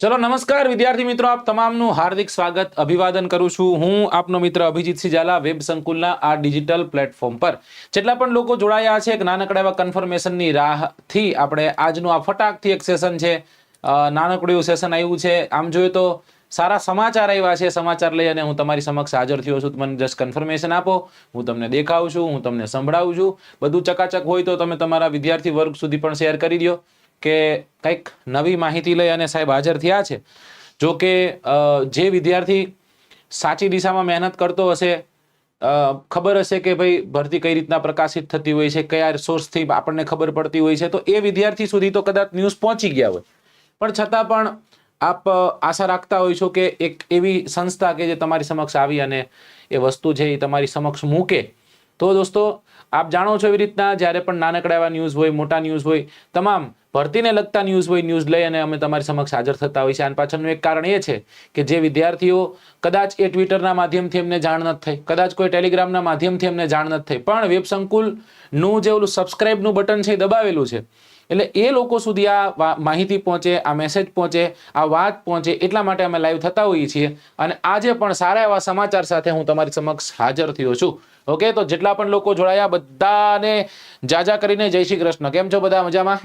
ચલો, નમસ્કાર વિદ્યાર્થી મિત્રો, આપ તમામનું હાર્દિક સ્વાગત, અભિવાદન કરું છું. હું આપનો મિત્ર અભિજીતસિંહ ઝાલા વેબ સંકુલના આ ડિજિટલ પ્લેટફોર્મ પર. જેટલા પણ લોકો જોડાયા છે એક નાનકડા એવા કન્ફર્મેશનની રાહથી, આપણે આજનું આ ફટાકથી એક સેશન છે. નાનકડું સેશન આવ્યું છે. આમ જોઈએ તો સારા સમાચાર આવ્યા છે. સમાચાર લઈ અને હું તમારી સમક્ષ હાજર થયો છું. મને જસ્ટ કન્ફર્મેશન આપો. હું તમને દેખાવું છું. હું તમને સંભળાવું છું. બધું ચકાચક હોય તો તમે તમારા વિદ્યાર્થી વર્ગ સુધી પણ શેર કરી દો કે કંઈક નવી માહિતી લઈ અને સાહેબ હાજર થયા છે. જો કે જે વિદ્યાર્થી સાચી દિશામાં મહેનત કરતો હશે ખબર હશે કે ભાઈ ભરતી કઈ રીતના પ્રકાશિત થતી હોય છે, કયા સોર્સથી આપણને ખબર પડતી હોય છે, તો એ વિદ્યાર્થી સુધી તો કદાચ ન્યૂઝ પહોંચી ગયા હોય. પણ છતાં પણ આપ આશા રાખતા હોય છો કે એક એવી સંસ્થા કે જે તમારી સમક્ષ આવી અને એ વસ્તુ છે એ તમારી સમક્ષ મૂકે. તો દોસ્તો, આપ જાણો છો એવી રીતના જ્યારે પણ નાનકડા એવા ન્યૂઝ હોય, મોટા ન્યૂઝ હોય, તમામ ભરતીને લગતા ન્યૂઝ હોય, ન્યૂઝ લઈ અને અમે તમારી સમક્ષ હાજર થતા હોય છે આના પાછળનું એક કારણ એ છે કે જે વિદ્યાર્થીઓ કદાચ એ ટ્વિટરના માધ્યમથી એમને જાણ નથી થઈ, કદાચ કોઈ ટેલિગ્રામના માધ્યમથી એમને જાણ નથી થઈ, પણ વેબ સંકુલનું જે ઓલું સબસ્ક્રાઇબનું બટન છે એ દબાવેલું છે. એટલે એ લોકો સુધી આ માહિતી પહોંચે, આ મેસેજ પહોંચે, આ વાત પહોંચે, એટલા માટે અમે લાઈવ થતા હોઈએ છીએ. અને આજે પણ સારા એવા સમાચાર સાથે હું તમારી સમક્ષ હાજર થયો છું. ઓકે તો જેટલા પણ લોકો જોડાયા, બધાને જાજા કરીને જય શ્રી કૃષ્ણ. કેમ છો બધા મજામાં?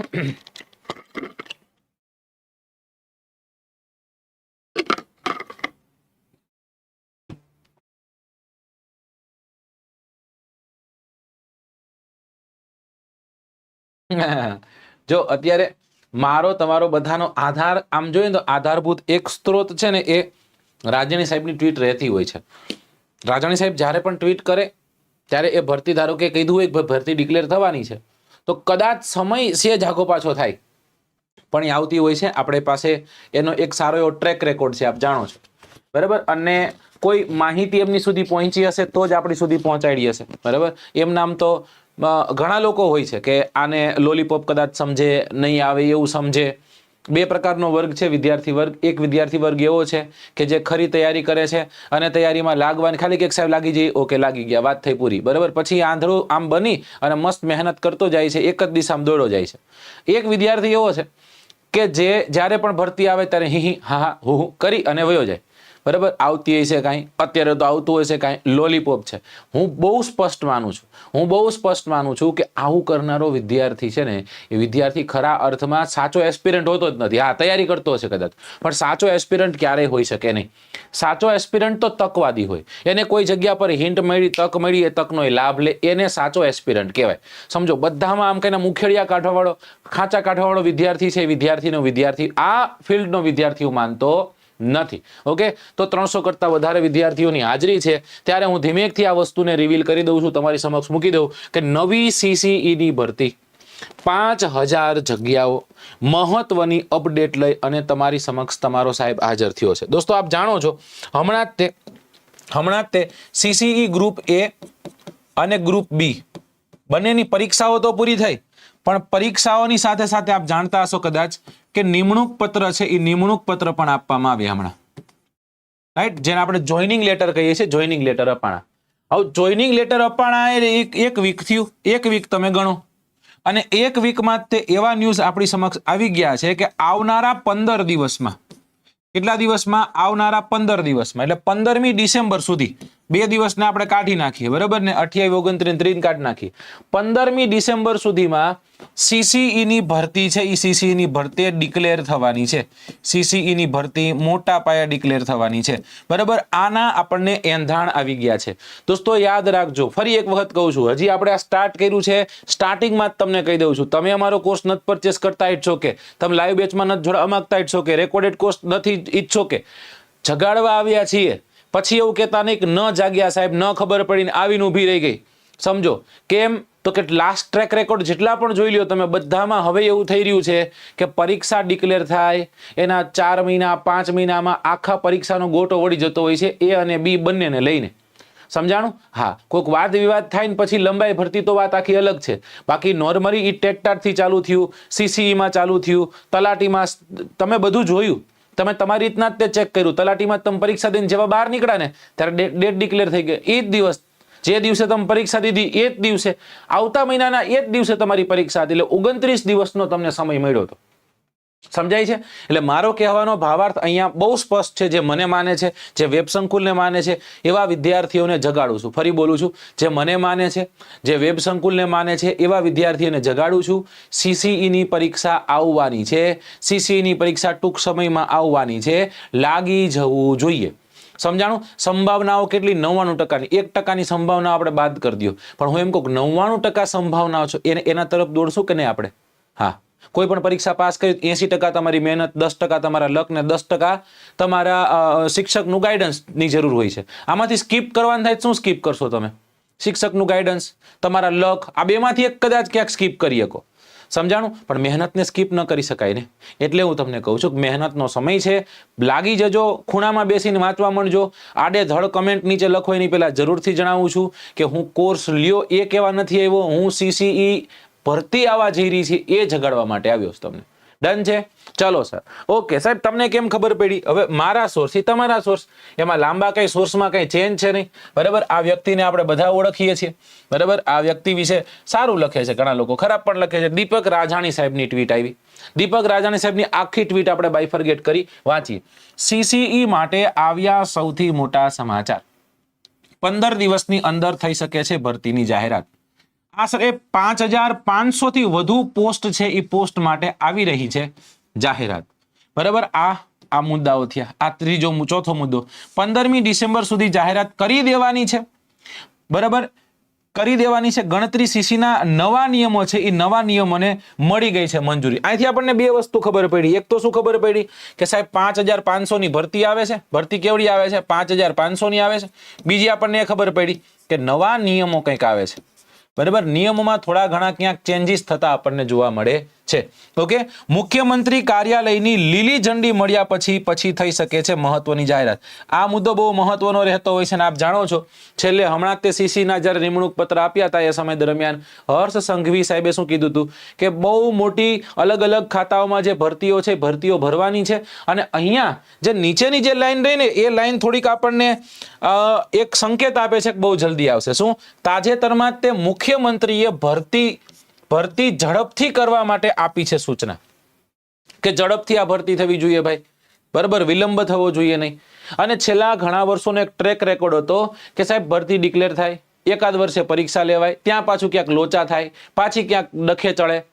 જો અત્યારે મારો, તમારો બધાનો આધાર, આમ જોઈએ તો આધારભૂત એક સ્ત્રોત છે ને એ રાજાણી સાહેબની ટ્વીટ રહેતી હોય છે. રાજાણી સાહેબ જ્યારે પણ ટ્વીટ કરે, ત્યારે એ ભરતી ધારો કે કીધું હોય કે ભરતી ડિક્લેર થવાની છે. તો કદાચ સમય સે જાગો પાછો થાય. પણ એ આવતી હોય છે. આપણે પાસે એનો એક સારો એવો ટ્રેક રેકોર્ડ છે, આપ જાણો છો. બરાબર? અને કોઈ માહિતી એમની સુધી પહોંચી હશે તો જ આપણી સુધી પહોંચાડી હશે. બરાબર? એમ નામ તો ઘણા લોકો હોય છે કે આને લોલીપોપ કદાચ સમજે, નહીં આવે એવું સમજે. બે પ્રકારનો વર્ગ છે, વિદ્યાર્થી વર્ગ. એક વિદ્યાર્થી વર્ગ એવો છે કે જે ખરી તૈયારી કરે છે અને તૈયારીમાં લાગવાની, ખાલી કે સાહેબ લાગી જઈ ઓકે, લાગી ગયા, વાત થઈ પૂરી. બરાબર? પછી આંધળો આમ બની અને મસ્ત મહેનત કરતો જાય છે, એક જ દિશામાં દોડો જાય છે. એક વિદ્યાર્થી એવો છે કે જે જ્યારે પણ ભરતી આવે ત્યારે હા હા, હું હું, કરી અને વયો જાય. બરાબર? આવતી છે કાંઈ? અત્યારે તો આવતું હશે કાંઈ? લોલીપોપ છે. હું બહુ સ્પષ્ટ માનું છું. હું બહુ સ્પષ્ટ માનું છું કે આવું કરનારો વિદ્યાર્થી છે ને, એ વિદ્યાર્થી ખરા અર્થમાં સાચો એસ્પિરન્ટ હોતો જ નથી. હા, તૈયારી કરતો હશે કદાચ. પણ સાચો એસ્પિરન્ટ ક્યારેય હોઈ શકે નહીં. સાચો એસ્પિરન્ટ તો તકવાદી હોય. એને કોઈ જગ્યા પર હિન્ટ મળી, તક મળી, એ તકનો એ લાભ લે. એને સાચો એસ્પિરન્ટ કહેવાય. સમજો, બધામાં આમ કહીને મુખેડિયા કાઢવાવાળો, ખાંચા કાઢવાવાળો વિદ્યાર્થી છે વિદ્યાર્થીનો વિદ્યાર્થી. આ ફિલ્ડનો વિદ્યાર્થી હું માનતો નથી. ઓકે તો ત્રણસો કરતાં વધારે વિદ્યાર્થીઓની હાજરી છે. ત્યારે હું ધીમેકથી આ વસ્તુને રિવીલ કરી દઉં છું. તમારી સમક્ષ મૂકી દઉં કે નવી સીસીઈની ભરતી. પાંચ હજાર જગ્યાઓ મહત્વની અપડેટ લઈ અને તમારી સમક્ષ તમારો સાહેબ હાજર થયો છે. દોસ્તો, આપ જાણો છો, હમણાં જ તે, હમણાં જ તે સીસીઈ ગ્રુપ એ અને ગ્રુપ બી બંનેની પરીક્ષાઓ તો પૂરી થઈ. પણ પરીક્ષાઓની સાથે સાથે આપ જાણતા હશો કદાચ કે નિમણૂક પત્ર છે એ નિમણૂક પત્ર પણ આપવામાં આવ્યા હમણાં. રાઈટ જેને આપણે જોઈનિંગ લેટર કહીએ છીએ જોઈનિંગ લેટર અપાણા. હવે જોઈનિંગ લેટર અપાણા એક વીક થયું. એક વીક તમે ગણો. અને એક વીકમાં તે એવા ન્યૂઝ આપણી સમક્ષ આવી ગયા છે કે આવનારા પંદર દિવસમાં. કેટલા દિવસમાં? આવનારા પંદર દિવસમાં. એટલે પંદરમી ડિસેમ્બર સુધી. બે દિવસને આપણે કાઢી નાખીએ, બરાબર ને? અઠ્યાવીસ, ઓગણત્રીસ ત્રીસ કાઢી નાખીએ. પંદરમી ડિસેમ્બર સુધીમાં સીસીઈની ભરતી છે એ સીસીઈની ભરતી ડિક્લેર થવાની છે. CCE ની ભરતી મોટા પાયે ડિક્લેર થવાની છે. બરાબર? આના આપણને એંધાણ આવી ગયા છે. દોસ્તો, યાદ રાખજો, ફરી એક વખત કહું છું, હજી આપણે આ સ્ટાર્ટ કર્યું છે. સ્ટાર્ટિંગમાં જ તમને કહી દઉં છું, તમે અમારો કોર્સ નથી પરચેસ કરતા ઈચ્છો કે તમે લાઈવ બેચમાં નથી જોડવા માંગતા ઈચ્છો કે રેકોર્ડેડ કોર્સ નથી ઈચ્છો કે જગાડવા આવ્યા છીએ. પછી એવું કહેતા નહીં કે ન જાગ્યા સાહેબ, ન ખબર પડીને આવીને ઊભી રહી ગઈ. સમજો, કેમ? તો કે લાસ્ટ ટ્રેક રેકોર્ડ જેટલા પણ જોઈ લ્યો તમે, બધામાં હવે એવું થઈ રહ્યું છે કે પરીક્ષા ડિક્લેર થાય, એના ચાર મહિના, પાંચ મહિનામાં આખા પરીક્ષાનો ગોટો વળી જતો હોય છે, એ અને બી બંનેને લઈને. સમજાણું? હા, કોઈક વાદ વિવાદ થાય ને પછી લંબાઈ ભરતી તો વાત આખી અલગ છે. બાકી નોર્મલી એ ટેટટાટથી ચાલુ થયું સીસીઈમાં ચાલુ થયું, તલાટીમાં તમે બધું જોયું. તમે તમારી રીતના જ તે ચેક કર્યું. તલાટીમાં તમે પરીક્ષા દઈને જેવા બહાર નીકળ્યા ને, ત્યારે ડેટ ડિક્લેર થઈ ગઈ. એ જ દિવસ. જે દિવસે તમે પરીક્ષા દીધી, એ જ દિવસે. આવતા મહિનાના એ જ દિવસે તમારી પરીક્ષા હતી. એટલે ઓગણત્રીસ દિવસનો તમને સમય મળ્યો હતો. સમજાય છે? એટલે મારો કહેવાનો ભાવાર્થ અહીંયા બહુ સ્પષ્ટ છે, જે મને માને છે, જે વેબ સંકુલને માને છે, એવા વિદ્યાર્થીઓને જગાડું છું. ફરી બોલું છું, જે મને માને છે, જે વેબ સંકુલને માને છે, એવા વિદ્યાર્થીઓને જગાડું છું. સીસીઈની પરીક્ષા આવવાની છે. સીસીઈની પરીક્ષા ટૂંક સમયમાં આવવાની છે. લાગી જવું જોઈએ. સમજાણું? સંભાવનાઓ કેટલી? નવ્વાણું ટકાની. એક ટકાની સંભાવના આપણે બાદ કરી દો. પણ હું એમ કહું નવ્વાણું ટકા સંભાવનાઓ છે. એને, એના તરફ દોડશું કે નહીં આપણે? હા. કોઈ પણ પરીક્ષા પાસ કરી, એસી ટકા તમારી મહેનત, દસ ટકા તમારા લક ને દસ ટકા તમારા શિક્ષકનું ગાઈડન્સની જરૂર હોય છે. આમાંથી સ્કીપ કરવાનું થાય શું સ્કીપ કરશો તમે? શિક્ષકનું ગાઈડન્સ તમારા લક, આ બેમાંથી એક કદાચ ક્યાંક સ્કીપ કરી શકો. સમજાણું? પણ મહેનતને સ્કીપ ન કરી શકાય ને. એટલે હું તમને કહું છું કે મહેનતનો સમય છે. લાગી જજો, ખૂણામાં બેસીને વાંચવા માંડજો. આડે ધડ કમેન્ટ નીચે લખો, એની પહેલાં જરૂરથી જણાવું છું કે હું કોર્સ લ્યો, એ કહેવા નથી આવ્યો. હું સીસીઈ ભરતી આવવા જઈ રહી છે, એ જગાડવા માટે આવ્યો છું તમને. ડન છે? ચલો સર ઓકે સાહેબ, તમને કેમ ખબર પડી? હવે મારા સોર્સ એ તમારા સોર્સ એમાં લાંબા કઈ સોર્સમાં કઈ ચેન્જ છે નહીં. બરાબર? આ વ્યક્તિને આપણે બધા ઓળખીએ છીએ. બરાબર? આ વ્યક્તિ વિશે સારું લખે છે ઘણા લોકો. ખરાબ પણ લખે છે. દીપક રાજાણી સાહેબની ટ્વીટ આવી. દીપક રાજાણી સાહેબની આખી ટ્વીટ આપણે બાયફર્ગેટ કરી વાંચીએ. સીસીઈ માટે આવ્યા સૌથી મોટા સમાચાર. પંદર દિવસની અંદર થઈ શકે છે ભરતીની જાહેરાત. આ સર, એ પાંચ હજાર પાંચસો થી વધુ પોસ્ટ છે એ પોસ્ટ માટે આવી રહી છે જાહેરાત. બરાબર? આ આ મુદ્દાઓ થયા. આ ત્રીજો ચોથો મુદ્દો. પંદરમી ડિસેમ્બર સુધી જાહેરાત કરી દેવાની છે. બરાબર? કરી દેવાની છે. ગણતરી સીસીના નવા નિયમો છે. એ નવા નિયમોને મળી ગઈ છે મંજૂરી. અહીંથી આપણને બે વસ્તુ ખબર પડી. એક તો શું ખબર પડી? કે સાહેબ, પાંચ હજાર પાંચસો ની ભરતી આવે છે. ભરતી કેવડી આવે છે? પાંચ હજાર પાંચસો ની આવે છે. બીજી આપણને એ ખબર પડી કે નવા નિયમો કંઈક આવે છે. બરાબર? નિયમોમાં થોડા ઘણા ક્યાંક ચેન્જીસ થતા આપણને જોવા મળે. છે. ઓકે મુખ્યમંત્રી કાર્યાલયની લીલી ઝંડી મળ્યા પછી પછી થઈ શકે છે મહત્વની જાહેરાત. આ મુદ્દો બહુ મહત્વનો રહેતો હોય છે અને આપ જાણો છો. છેલ્લે હમણાં તે સીસીના જ્યારે નિમણૂક પત્ર આપ્યા હતા એ સમય દરમિયાન હર્ષ સંઘવી સાહેબે શું કીધું હતું? કે બહુ મોટી અલગ અલગ ખાતાઓમાં જે ભરતીઓ છે ભરતીઓ ભરવાની છે અને અહીંયા જે નીચેની જે લાઈન રહી ને એ લાઈન થોડીક આપણને એક સંકેત આપે છે કે બહુ જલ્દી આવશે. શું? તાજેતરમાં તે મુખ્યમંત્રીએ ભરતી ભરતી ઝડપથી કરવા માટે આપી છે સૂચના. કે ઝડપથી આ ભરતી થવી જોઈએ ભાઈ. બરાબર, વિલંબ થવો જોઈએ નહીં. અને છેલ્લા ઘણા વર્ષોનો એક ટ્રેક રેકોર્ડ હતો કે સાહેબ, ભરતી ડિક્લેર થાય, એકાદ વર્ષે પરીક્ષા લેવાય, ત્યાં પાછું ક્યાંક લોચા થાય, પાછી ક્યાંક ડખે ચડે.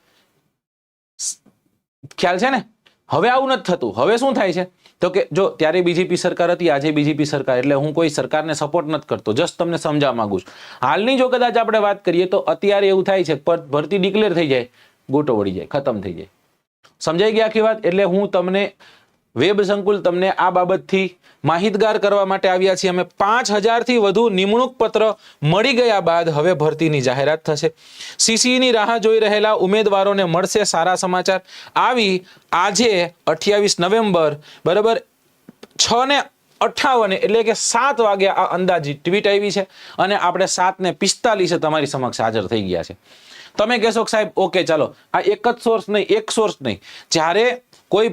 ખ્યાલ છે ને? હવે આવું નથી થતું. હવે શું થાય છે? તો કે જો ત્યારે બીજેપી સરકાર હતી, આજે બીજેપી સરકાર, એટલે હું કોઈ સરકારને સપોર્ટ નથી કરતો. જસ્ટ તમને સમજાવવા માંગુ છું. હાલની જો કદાચ આપણે વાત કરીએ તો અત્યારે એવું થાય છે ભરતી ડિક્લેર થઈ જાય, ગોટો વળી જાય, ખતમ થઈ જાય. સમજાઈ ગઈ આખી વાત? એટલે હું તમને વેબ સંકુલ તમને આ બાબતથી માહિતગાર કરવા માટે આવ્યા છીએ. અમે પાંચ હજારથી વધુ નિમણૂક પત્ર મળી ગયા બાદ હવે ભરતીની જાહેરાત થશે. સીસીની રાહ જોઈ રહેલા ઉમેદવારોને મળશે સારા સમાચાર. આવી આજે અઠ્યાવીસ નવેમ્બર, બરાબર છ ને અઠાવને એટલે કે સાત વાગ્યા આ અંદાજી ટ્વીટ આવી છે અને આપણે સાતને પિસ્તાલીસે તમારી સમક્ષ હાજર થઈ ગયા છે. તમે કહેશો સાહેબ, ઓકે, ચાલો. આ એક જ સોર્સ નહીં, એક સોર્સ નહીં. જ્યારે કોઈ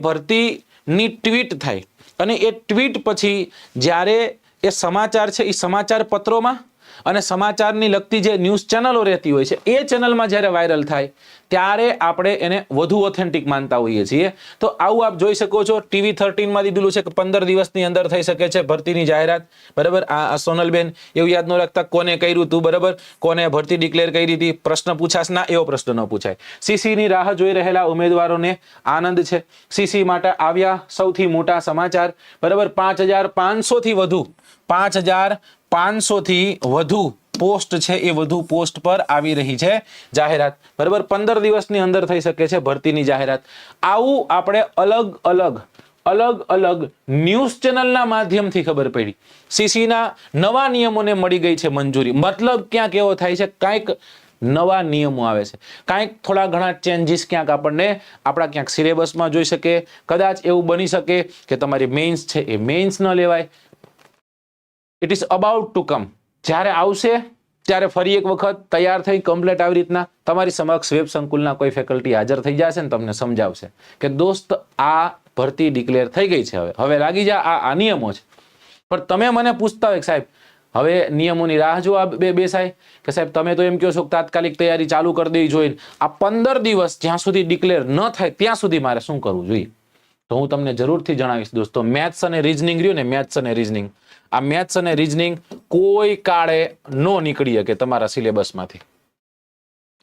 ભરતીની ટ્વીટ થાય. અને એ ટ્વીટ પછી જ્યારે એ સમાચાર છે એ સમાચાર પત્રોમાં અને સમાચારની લગતી જે ન્યૂઝ ચેનલો રહેતી હોય છે, એ ચેનલમાં જ્યારે વાયરલ થાય, ત્યારે આપણે એને વધુ ઓથેન્ટિક માનતા હોઈએ છીએ. તો આવું આપ જોઈ શકો છો, ટીવી થર્ટીનમાં દીધેલું છે કે પંદર દિવસની અંદર થઈ શકે છે ભરતીની જાહેરાત. બરાબર? આ સોનલબેન એવું યાદ ન રાખતા કોને કર્યું હતું બરાબર? કોને ભરતી ડિક્લેર કરી હતી પ્રશ્ન પૂછાશ ના, એવો પ્રશ્ન ન પૂછાય. સીસીની રાહ જોઈ રહેલા ઉમેદવારોને આનંદ છે. સીસી માટે આવ્યા સૌથી મોટા સમાચાર. બરાબર? પાંચ હજાર પાંચસોથી વધુ પાંચ હજાર પાંચસોથી વધુ પોસ્ટ છે એ વધુ પોસ્ટ પર આવી રહી છે. જાહેરાત બરાબર પંદર દિવસની અંદર થઈ શકે છે ભરતીની જાહેરાત. આવું આપણે અલગ અલગ અલગ અલગ ન્યૂઝ ચેનલના માધ્યમથી ખબર પડી. સીસીના નવા નિયમોને મળી ગઈ છે મંજૂરી. મતલબ ક્યાંક એવો થાય છે, કાંઈક નવા નિયમો આવે છે. કાંઈક થોડા ઘણા ચેન્જીસ ક્યાંક આપણને આપણા ક્યાંક સિલેબસમાં જોઈ શકે. કદાચ એવું બની શકે કે તમારી મેઇન્સ છે એ મેઇન્સ ન લેવાય. It is about to come જ્યારે આવશે, ત્યારે ફરી એક વખત તૈયાર થઈ કમ્પ્લેટ આવી રીતના તમારી સમક્ષ વેબ સંકુલના કોઈ ફેકલ્ટી હાજર થઈ જશે ને તમને સમજાવશે કે દોસ્ત, આ ભરતી ડિક્લેર થઈ ગઈ છે હવે. હવે લાગી જા, આ આ નિયમો છે. પણ તમે મને પૂછતા હોય સાહેબ, હવે નિયમોની રાહ જો આ બે બેસાય કે સાહેબ, તમે તો એમ કહો છો કે તાત્કાલિક તૈયારી ચાલુ કરી દેવી જોઈએ આ પંદર દિવસ જ્યાં સુધી ડિક્લેર ન થાય, ત્યાં સુધી મારે શું કરવું જોઈએ? તો હું તમને જરૂરથી જણાવીશ દોસ્તો મેથ્સ અને રીઝનિંગ રહ્યું ને મેથ્સ અને રીઝનિંગ આ મેથ્સ અને રીઝનિંગ કોઈ કાળે ન નીકળી શકે તમારા સિલેબસમાંથી.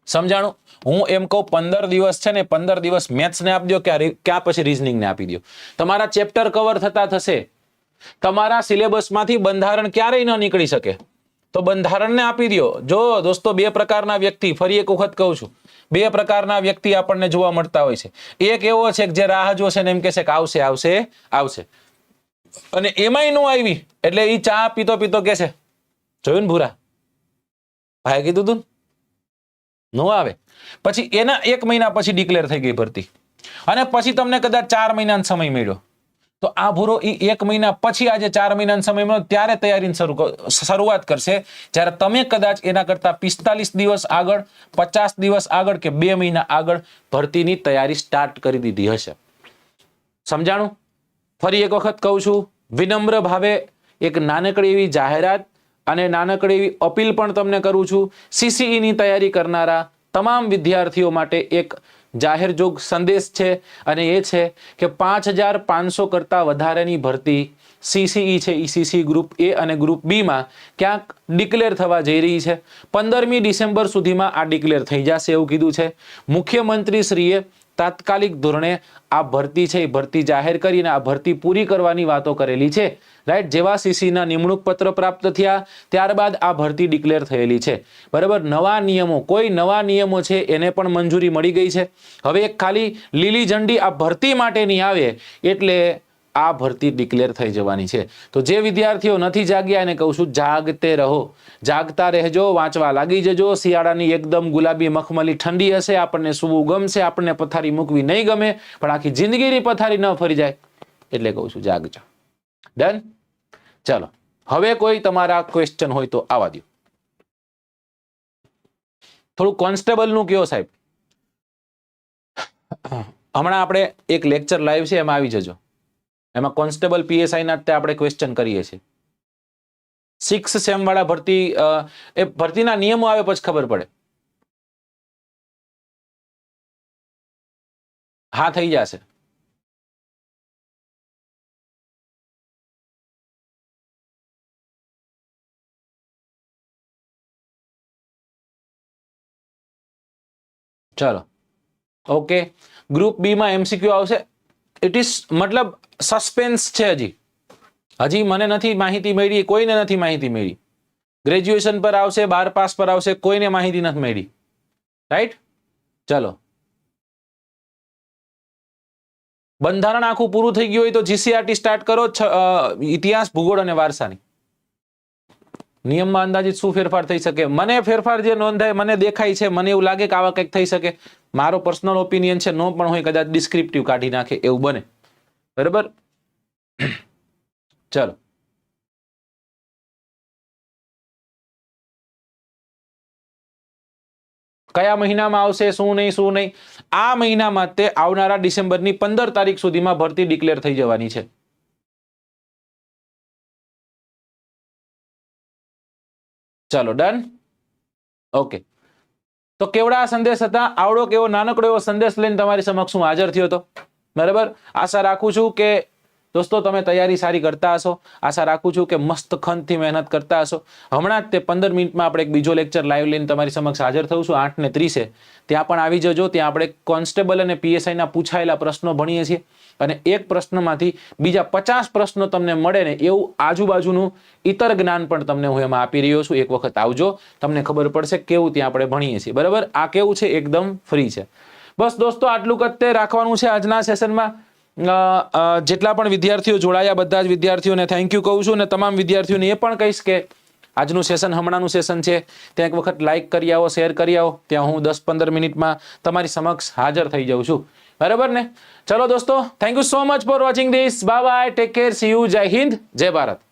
સમજાણું? હું એમ કહું, પંદર દિવસ છે ને, પંદર દિવસ મેથ્સને આપી દો ક્યાં પછી રીઝનિંગને આપી દો. તમારા ચેપ્ટર કવર થતા થશે. તમારા સિલેબસમાંથી બંધારણ ક્યારેય ન નીકળી શકે. તો બંધારણને આપી દો જો દોસ્તો બે પ્રકારના વ્યક્તિ, ફરી એક વખત કહું છું. બે પ્રકારના વ્યક્તિ આપણને જોવા મળતા હોય છે. એક એવો છે કે જે રાહ જોશે ને એમ કહેશે કે આવશે આવશે આવશે. અને એમાંય નો આવી. એટલે એ ચા પીતો પીતો કે છે, જોયું ને ભૂરા? ભાઈ કીધું તું ને? નો આવે. પછી એના એક મહિના પછી ડિક્લેર થઈ ગઈ ભરતી. અને પછી તમને કદાચ ચાર મહિનાનો સમય મળ્યો. તો આ ભૂરો એ એક મહિના પછી આજે ચાર મહિનાના સમયમાં ત્યારે તૈયારીની શરૂ શરૂઆત કરશે. જ્યારે તમે કદાચ એના કરતા પિસ્તાલીસ દિવસ આગળ, પચાસ દિવસ આગળ કે બે મહિના આગળ ભરતીની તૈયારી સ્ટાર્ટ કરી દીધી હશે. સમજાણું? ફરી એક વખત કહું છું, વિનમ્ર ભાવે એક નાનકડી એવી જાહેરાત અને નાનકડી એવી અપીલ પણ તમને કરું છું. સીસીઈની તૈયારી કરનારા તમામ વિદ્યાર્થીઓ માટે એક જાહેર જોગ સંદેશ છે અને એ છે કે પાંચ હજાર પાંચસો કરતાં વધારેની ભરતી સીસીઈ છે ઈસીસી ગ્રુપ એ અને ગ્રુપ બીમાં ક્યાંક ડિક્લેર થવા જઈ રહી છે. પંદરમી ડિસેમ્બર સુધીમાં આ ડિક્લેર થઈ જશે એવું કીધું છે. મુખ્યમંત્રીશ્રીએ તાત્કાલિક ધોરણે આ ભરતી છે, એ ભરતી જાહેર કરીને આ ભરતી પૂરી કરવાની વાતો કરેલી છે. રાઈટ જેવા સીસીના નિમણૂક પત્ર પ્રાપ્ત થયા, ત્યારબાદ આ ભરતી ડિક્લેર થયેલી છે. બરાબર? નવા નિયમો, કોઈ નવા નિયમો છે, એને પણ મંજૂરી મળી ગઈ છે. હવે એક ખાલી લીલી ઝંડી આ ભરતી માટેની આવે, એટલે આ ભરતી ડિક્લેર થઈ જવાની છે. તો જે વિદ્યાર્થીઓ નથી જાગ્યા એને કહું છું, જાગતે રહો. જાગતા રહેજો, વાંચવા લાગી જજો. શિયાળાની એકદમ ગુલાબી મખમલી ઠંડી હશે, આપણને સૂવું ગમશે, આપણને પથારી મૂકવી નહીં ગમે, પણ આખી જિંદગીની પથારી ન ફરી જાય. એટલે કહું છું, જાગજો. ડન ચાલો, હવે કોઈ તમારા ક્વેશ્ચન હોય તો આવા દો થોડું કોન્સ્ટેબલનું કયો સાહેબ? હમણાં આપણે એક લેક્ચર લાઈવ છે, એમાં આવી જજો. એમાં કોન્સ્ટેબલ પીએસઆઈના તે આપણે ક્વેશ્ચન કરીએ છીએ. સિક્સ સેમ વાળા ભરતી એ ભરતીના નિયમો આવે પછી ખબર પડે. હા, થઈ જશે. ચલો. ઓકે ગ્રુપ બીમાં એમસીક્યુ આવશે. ઇટ ઇઝ મતલબ સસ્પેન્સ છે હજી. હજી મને નથી માહિતી મળી, કોઈને નથી માહિતી મળી. ગ્રેજ્યુએશન પર આવશે, બાર પાસ પર આવશે, કોઈને માહિતી નથી મળી. રાઈટ ચલો. બંધારણ આખું પૂરું થઈ ગયું હોય તો જીસીઆરટી સ્ટાર્ટ કરો, છ- ઇતિહાસ, ભૂગોળ અને વારસાની. નિયમમાં અંદાજિત શું ફેરફાર થઈ શકે? મને ફેરફાર જે નોંધાય, મને દેખાય છે, મને એવું લાગે કે આવા કંઈક થઈ શકે. મારો પર્સનલ ઓપિનિયન છે, નો પણ હોય કદાચ ડિસ્ક્રિપ્ટિવ કાઢી નાખે એવું બને. બરાબર? ચલો. કયા મહિનામાં આવશે, શું નહીં શું નહીં? આ મહિનામાં તે આવનારા ડિસેમ્બરની પંદર તારીખ સુધીમાં ભરતી ડિક્લેર થઈ જવાની છે. ચાલો ડન ઓકે તો કેવડા સંદેશ હતા? આવડો કેવો નાનકડો એવો સંદેશ લઈને તમારી સમક્ષ હું હાજર થયો હતો? બરાબર? આશા રાખું છું કે દોસ્તો, તમે તૈયારી સારી કરતા હશો. આશા રાખું છું કે મસ્ત ખંતથી મહેનત કરતા હશો. હમણાં જ તે પંદર મિનિટમાં આપણે એક બીજો લેક્ચર લાઈવ લઈને તમારી સમક્ષ હાજર થઉં છું આઠ ને ત્રીસે. ત્યાં પણ આવી જજો, ત્યાં આપણે કોન્સ્ટેબલ અને પીએસઆઈના પૂછાયેલા પ્રશ્નો ભણીએ છીએ. અને એક પ્રશ્નમાંથી બીજા પચાસ પ્રશ્નો તમને મળે ને એવું આજુબાજુનું ઇતર જ્ઞાન પણ તમને હું એમાં આપી રહ્યો છું. એક વખત આવજો, તમને ખબર પડશે કેવું ત્યાં આપણે ભણીએ છીએ. બરાબર? આ કેવું છે? એકદમ ફ્રી છે. બસ દોસ્તો, આટલું કત્તે રાખવાનું છે આજના સેશનમાં જેટલા પણ વિદ્યાર્થીઓ જોડાયા, બધા જ વિદ્યાર્થીઓને થેન્ક યુ કહું છું અને તમામ વિદ્યાર્થીઓને એ પણ કહીશ કે આજનું સેશન હમણાંનું સેશન છે. ત્યાં એક વખત લાઇક કરી આવો શેર કરી આવો. ત્યાં હું દસ પંદર મિનિટમાં તમારી સમક્ષ હાજર થઈ જાઉં છું. બરાબર ને? ચલો દોસ્તો thank you so much for watching this bye bye take care see you Jai Hind Jai Bharat